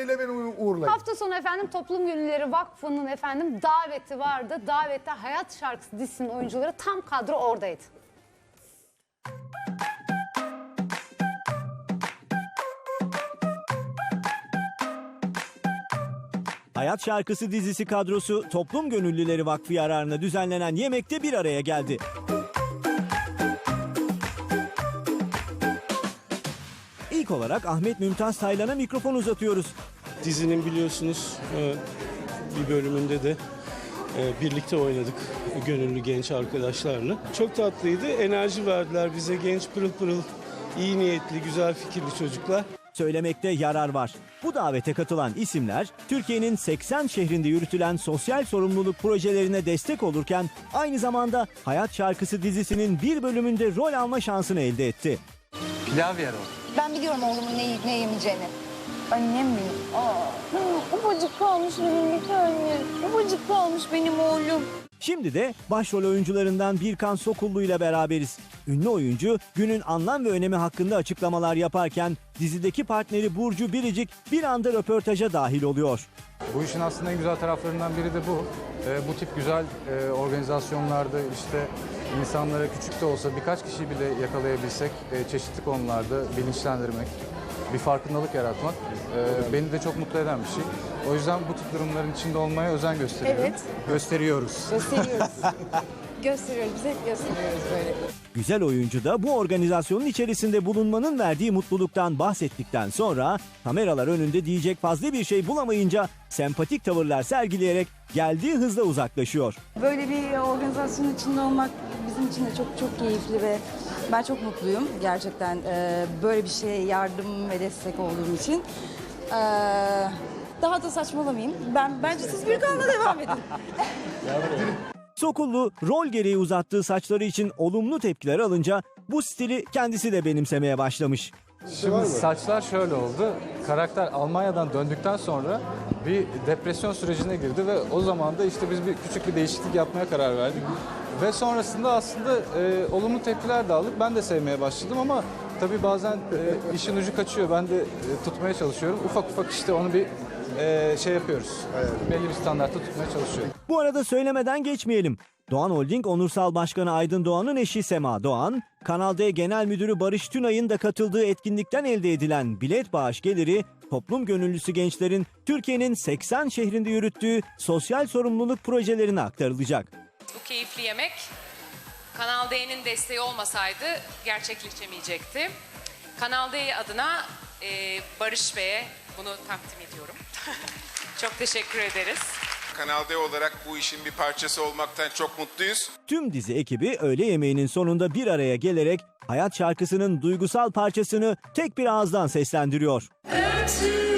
şömineyle beni uğur- uğurlayın. Hafta sonu efendim Toplum Gönülleri Vakfı'nın efendim daveti vardı. Davette Hayat Şarkısı dizisinin oyuncuları tam kadro oradaydı. Hayat Şarkısı dizisi kadrosu Toplum Gönüllüleri Vakfı yararına düzenlenen yemekte bir araya geldi. İlk olarak Ahmet Mümtaz Taylan'a mikrofon uzatıyoruz. Dizinin biliyorsunuz e, bir bölümünde de e, birlikte oynadık gönüllü genç arkadaşlarla. Çok tatlıydı. Enerji verdiler bize genç pırıl pırıl, iyi niyetli, güzel fikirli çocuklar. Söylemekte yarar var. Bu davete katılan isimler Türkiye'nin 80 şehrinde yürütülen sosyal sorumluluk projelerine destek olurken aynı zamanda Hayat Şarkısı dizisinin bir bölümünde rol alma şansını elde etti. Pilav yer o. Ben biliyorum oğlumun ne ne yemeyeceğini. Annem benim. Aa, ufacık kalmış benim bir tane. Ufacık kalmış benim oğlum. Şimdi de başrol oyuncularından Birkan Sokullu ile beraberiz. Ünlü oyuncu günün anlam ve önemi hakkında açıklamalar yaparken dizideki partneri Burcu Biricik bir anda röportaja dahil oluyor. Bu işin aslında en güzel taraflarından biri de bu. Ee, bu tip güzel e, organizasyonlarda işte insanlara küçük de olsa birkaç kişi bile yakalayabilsek e, çeşitli konularda bilinçlendirmek, bir farkındalık yaratmak e, beni de çok mutlu eden bir şey. O yüzden bu tip durumların içinde olmaya özen gösteriyorum. Evet. Gösteriyoruz. Gösteriyoruz. gösteriyoruz. Bize gösteriyoruz böyle. Güzel oyuncu da bu organizasyonun içerisinde bulunmanın verdiği mutluluktan bahsettikten sonra kameralar önünde diyecek fazla bir şey bulamayınca sempatik tavırlar sergileyerek geldiği hızla uzaklaşıyor. Böyle bir organizasyonun içinde olmak bizim için de çok çok keyifli ve ben çok mutluyum gerçekten e, böyle bir şeye yardım ve destek olduğum için. E, daha da saçmalamayayım. Ben bence siz bir kanla devam edin. Sokullu rol gereği uzattığı saçları için olumlu tepkiler alınca bu stili kendisi de benimsemeye başlamış. Şimdi saçlar şöyle oldu. Karakter Almanya'dan döndükten sonra bir depresyon sürecine girdi ve o zaman da işte biz bir küçük bir değişiklik yapmaya karar verdik. Ve sonrasında aslında e, olumlu tepkiler de aldık. Ben de sevmeye başladım ama tabii bazen e, işin ucu kaçıyor. Ben de e, tutmaya çalışıyorum. Ufak ufak işte onu bir e, şey yapıyoruz. Belli bir standartta tutmaya çalışıyorum. Bu arada söylemeden geçmeyelim. Doğan Holding Onursal Başkanı Aydın Doğan'ın eşi Sema Doğan, Kanal D Genel Müdürü Barış Tünay'ın da katıldığı etkinlikten elde edilen bilet bağış geliri toplum gönüllüsü gençlerin Türkiye'nin 80 şehrinde yürüttüğü sosyal sorumluluk projelerine aktarılacak. Bu keyifli yemek Kanal D'nin desteği olmasaydı gerçekleşemeyecekti. Kanal D adına e, Barış Bey'e bunu takdim ediyorum. Çok teşekkür ederiz. Kanal D olarak bu işin bir parçası olmaktan çok mutluyuz. Tüm dizi ekibi öğle yemeğinin sonunda bir araya gelerek hayat şarkısının duygusal parçasını tek bir ağızdan seslendiriyor. Örtün